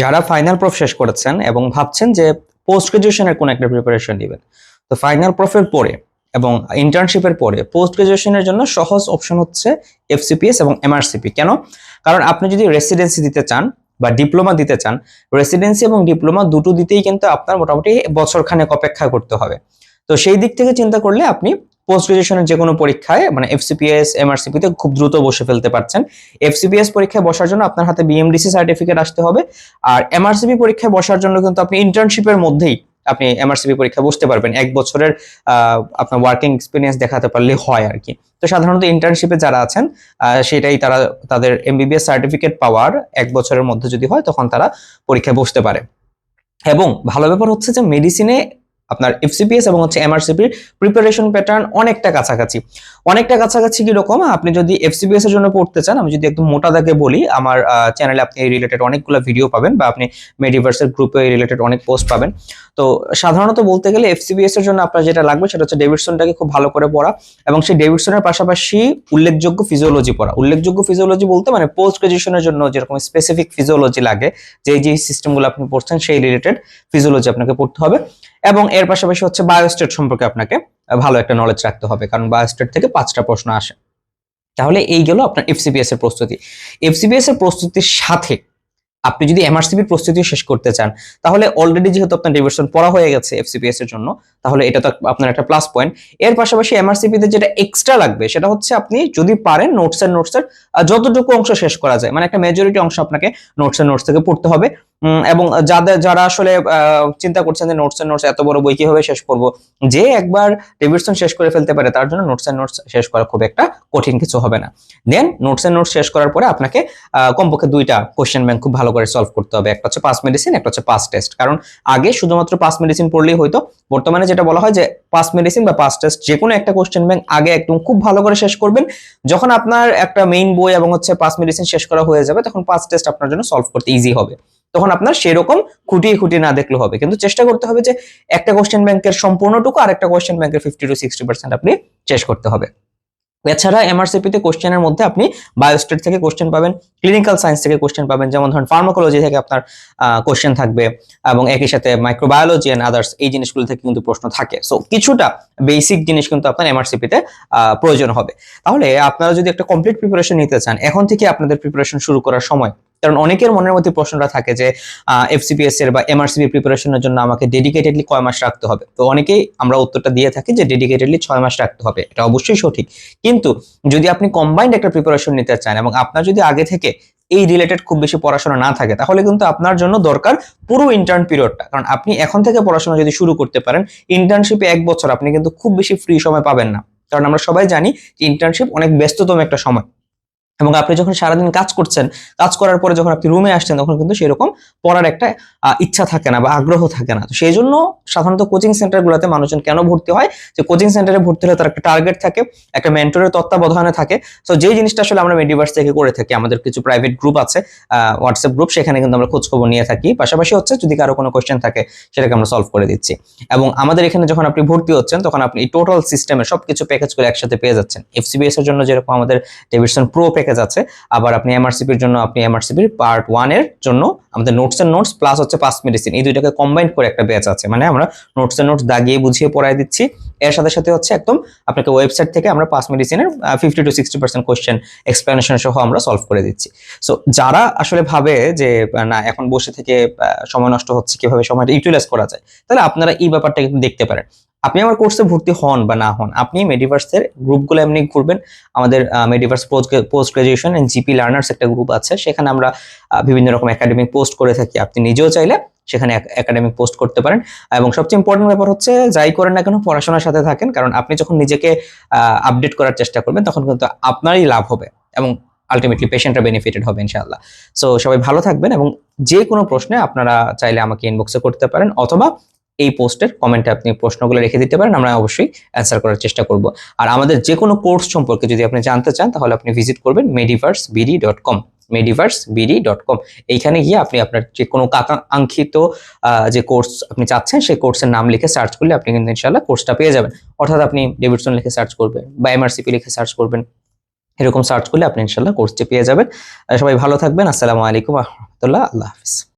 যারা final proof শেষ করেছেন এবং ভাবছেন যে পোস্ট গ্রাজুয়েশনের কোন একটা প্রিপারেশন নেবেন, তো ফাইনাল প্রফের পরে এবং ইন্টার্নশিপের পরে পোস্ট গ্রাজুয়েশনের জন্য সহজ অপশন হচ্ছে এফসিপিএস এবং এমআরসিপি কেন? কারণ আপনি যদি রেসিডেন্সি দিতে চান বা ডিপ্লোমা দিতে চান রেসিডেন্সি এবং ডিপ্লোমা দুটো দিতেই কিন্তু আপনার মোটামুটি বছরখানেক অপেক্ষা করতে হবে। তো সেই দিক থেকে চিন্তা করলে আপনি পোস্ট গ্রাজুয়েশনের যে কোনো পরীক্ষায় মানে এফসিপিএস এমআরসিপি তে খুব দ্রুত বসে ফেলতে পারছেন। এফসিপিএস পরীক্ষায় বসার জন্য আপনার হাতে বিএমডিসি সার্টিফিকেট আসতে হবে। আর এমআরসিপি পরীক্ষায় বসার জন্য কিন্তু আপনি ইন্টার্নশিপের মধ্যেই আপনি এমআরসিপি পরীক্ষা বসতে পারবেন। এক বছরের আপনার ওয়ার্কিং এক্সপিরিয়েন্স দেখাতে পারলে হয় আর কি। তো সাধারণত ইন্টার্নশিপে যারা আছেন সেটাই তারা তাদের এমবিবিএস সার্টিফিকেট পাওয়ার এক বছরের মধ্যে যদি হয়, তখন তারা পরীক্ষায় বসতে পারে। এবং ভালো ব্যাপার হচ্ছে যে মেডিসিনে আপনার এফসিপিএস এবং হচ্ছে এমআরসিপির প্রিপারেশন প্যাটার্ন অনেকটা কাছাকাছি। অনেকটা কাছাকাছি কীরকম? আপনি যদি এফসিপিএস এর জন্য পড়তে চান, আমি যদি একদম মোটা দাগে বলি, আমার চ্যানেলে আপনি এই রিলেটেড অনেকগুলো ভিডিও পাবেন বা আপনি মেডিভার্সের গ্রুপে এই রিলেটেড অনেক পোস্ট পাবেন। তো সাধারণত বলতে গেলে এফসিবিএস এর জন্য আপনার যেটা লাগবে সেটা হচ্ছে ডেভিডসনটাকে খুব ভালো করে পড়া এবং সেই ডেভিডসনের পাশাপাশি উল্লেখযোগ্য ফিজিওলজি পড়া। উল্লেখযোগ্য ফিজিওলজি বলতে মানে পোস্ট গ্রাজুয়েশনের জন্য যেরকম স্পেসিফিক ফিজিওলজি লাগে, যে যে সিস্টেমগুলো আপনি পড়ছেন সেই রিলেটেড ফিজিওলজি আপনাকে পড়তে হবে। এবং এর পাশাপাশি হচ্ছে বায়োস্টেট সম্পর্কে আপনাকে ভালো একটা নলেজ রাখতে হবে, কারণ বায়োস্টেট থেকে পাঁচটা প্রশ্ন আসে। তাহলে এই গেল আপনার এফসিপিএস এর প্রস্তুতি। এফসিপিএস এর প্রস্তুতির সাথে আপনি যদি এমআরসিপি প্রস্তুতি শেষ করতে চান, তাহলে অলরেডি যেহেতু আপনার ডিভিশন পড়া হয়ে গেছে এফসিপিএস এর জন্য, তাহলে এটা তো আপনার একটা প্লাস পয়েন্ট এর পাশাপাশি এমআরসিপি তে যেটা এক্সট্রা লাগবে, সেটা হচ্ছে আপনি যদি পারেন নোটস এর নোটস এর যতটুকু অংশ শেষ করা যায় মানে একটা মেজরিটি অংশ আপনাকে নোটস এর নোটস থেকে পড়তে হবে। এবং যাদের, যারা আসলে চিন্তা করছেন যে নোটস এর নোটস এত বড় বই কীভাবে শেষ করব, যে একবার ডেভিডসন শেষ করে ফেলতে পারে, তার জন্য নোটস এন্ড নোটস শেষ করা খুব একটা কঠিন কিছু হবে না। দেন নোটস এন্ড নোটস শেষ করার পরে আপনাকে কমপক্ষে দুইটা কোশ্চেন ব্যাংক খুব ভালো করে সলভ করতে হবে, একটা হচ্ছে পাস মেডিসিন একটা হচ্ছে পাস টেস্ট কারণ আগে শুধুমাত্র পাস মেডিসিন পড়লেই হয়তো বর্তমানে যেটা বলা হয় যে পাস মেডিসিন বা পাস টেস্ট যে কোনো একটা কোশ্চেন ব্যাংক আগে একদম খুব ভালো করে শেষ করবেন। যখন আপনার একটা মেইন বই এবং হচ্ছে পাস মেডিসিন শেষ করা হয়ে যাবে, তখন পাস টেস্ট আপনার জন্য সলভ করতে ইজি হবে। তখন আপনার সেরকম খুঁটিয়ে খুঁটিয়ে না দেখলে হবে। কিন্তু চেষ্টা করতে হবে যে একটা কোশ্চেন ব্যাংকের সম্পূর্ণটুকু আর একটা কোশ্চেন ব্যাংকের ফিফটি টু সিক্সটি পার্সেন্ট আপনি শেষ করতে হবে। এছাড়া এমআরসিপি তে কোশ্চেনের মধ্যে আপনি বায়োস্টেট থেকে কোশ্চেন পাবেন ক্লিনিক্যাল সায়েন্স থেকে কোশ্চেন পাবেন যেমন ধরুন ফার্মাকোলজি থেকে আপনার কোশ্চেন থাকবে এবং একই সাথে মাইক্রোবায়োলজি এন্ড আদার্স এই জিনিসগুলো থেকে কিন্তু প্রশ্ন থাকে। সো কিছুটা বেসিক জিনিস কিন্তু আপনার এমআরসিপি তে আহ, প্রয়োজন হবে। তাহলে আপনারা যদি একটা কমপ্লিট প্রিপারেশন নিতে চান এখন থেকে আপনাদের প্রিপারেশন শুরু করার সময় কারণ অনেকের মনের মধ্যে প্রশ্নটা থাকে যে এফসিপিএস এর বা এমআরসিপি প্রিপারেশনের জন্য আমাকে ডেডিকেটেডলি কয় মাস রাখতে হবে? তো অনেকেই আমরা উত্তরটা দিয়ে থাকি যে ডেডিকেটেডলি ছয় মাস রাখতে হবে। এটা অবশ্যই সঠিক। কিন্তু যদি আপনি কম্বাইন্ড একটা প্রিপারেশন নিতে চান এবং আপনার যদি আগে থেকে এই রিলেটেড খুব বেশি পড়াশোনা না থাকে, তাহলে কিন্তু আপনার জন্য দরকার পুরো ইন্টার্ন পিরিয়ডটা কারণ আপনি এখন থেকে পড়াশোনা যদি শুরু করতে পারেন ইন্টার্নশিপে এক বছর আপনি কিন্তু খুব বেশি ফ্রি সময় পাবেন না। কারণ আমরা সবাই জানি যে ইন্টার্নশিপ অনেক ব্যস্ততম একটা সময়। এবং আপনি যখন সারাদিন কাজ করছেন, কাজ করার পরে যখন আপনি রুমে আসছেন, তখন কিন্তু সেরকম পড়ার একটা ইচ্ছা থাকে না বা আগ্রহ থাকে না। তো সেই জন্য সাধারণত কোচিং সেন্টারগুলোতে মানুষজন কেন ভর্তি হয়? যে কোচিং সেন্টারে ভর্তি হলে তার একটা টার্গেট থাকে, একটা মেন্টরের তত্ত্বাবধানে থাকে। তো যেই জিনিসটা আসলে আমরা মেডিভার্স থেকে করে থাকি, আমাদের কিছু প্রাইভেট গ্রুপ আছে হোয়াটসঅ্যাপ গ্রুপ সেখানে কিন্তু আমরা খোঁজখবর নিয়ে থাকি। পাশাপাশি হচ্ছে যদি কারও কোনো কোয়েশ্চেন থাকে, সেটাকে আমরা সলভ করে দিচ্ছি। এবং আমাদের এখানে যখন আপনি ভর্তি হচ্ছেন, তখন আপনি টোটাল সিস্টেমের সবকিছু প্যাকেজ করে একসাথে পেয়ে যাচ্ছেন। এফসিবিএস এর জন্য যেরকম আমাদের ডেভিডসন প্রো আছে আবার আপনি এমআরসিপির জন্য, আপনি এমআরসিপির পার্ট ওয়ানের জন্য আমাদের নোটস এর নোটস প্লাস হচ্ছে পাস মেডিসিন এই দুইটাকে কম্বাইন করে একটা ব্যাচ আছে। মানে আমরা নোটস এর নোটস দাগিয়ে বুঝিয়ে পড়ায় দিচ্ছি। এর সাথে সাথে হচ্ছে একদম আপনাকে ওয়েবসাইট থেকে আমরা পাস মেডিসিনের fifty to sixty percent question explanation সহ আমরা সলভ করে দিচ্ছি। সো যারা আসলে ভাবে যে না, এখন বসে থেকে সময় নষ্ট হচ্ছে, কীভাবে সময়টা ইউটিলাইজ করা যায়, তাহলে আপনারা এই ব্যাপারটা কিন্তু দেখতে পারেন। আপনি আমার কোর্সে ভর্তি হন বা না হন, আপনি মেডিভার্সের গ্রুপগুলো এমনি ঘুরবেন। আমাদের Mediverse post graduation and GP learners একটা গ্রুপ আছে। সেখানে আমরা বিভিন্ন রকম একাডেমিক পোস্ট করে থাকি। আপনি নিজেও চাইলে সেখানে একাডেমিক পোস্ট করতে পারেন। এবং সবচেয়ে ইম্পর্টেন্ট ব্যাপার হচ্ছে, যাই করেন না কেন, পড়াশোনার সাথে থাকেন। কারণ আপনি যখন নিজেকে আপডেট করার চেষ্টা করবেন, তখন কিন্তু আপনারই লাভ হবে এবং আলটিমেটলি পেশেন্টরা বেনিফিটেড হবে, ইনশাআল্লাহ। সো সবাই ভালো থাকবেন এবং যে কোনো প্রশ্নে আপনারা চাইলে আমাকে ইনবক্সে করতে পারেন অথবা এই পোস্টের কমেন্টে আপনি প্রশ্নগুলো রেখে দিতে পারেন আমরা অবশ্যই অ্যান্সার করার চেষ্টা করব। আর আমাদের যে কোনো কোর্স সম্পর্কে যদি আপনি জানতে চান তাহলে আপনি ভিজিট করবেন Mediverse BD dot com Mediverse BD dot com এইখানে গিয়ে আপনি আপনার যে কোনো কাঙ্ক্ষিত আহ, যে কোর্স আপনি চাচ্ছেন সেই কোর্সের নাম লিখে সার্চ করলে আপনি কিন্তু ইনশাল্লাহ কোর্সটা পেয়ে যাবেন। অর্থাৎ আপনি ডেভিডসন লিখে সার্চ করবেন বা এমআরসিপি লিখে সার্চ করবেন এরকম সার্চ করলে আপনি ইনশাল্লাহ কোর্সটি পেয়ে যাবেন। সবাই ভালো থাকবেন আসসালামু আলাইকুম রহমতুল্লাহ আল্লাহ হাফিজ।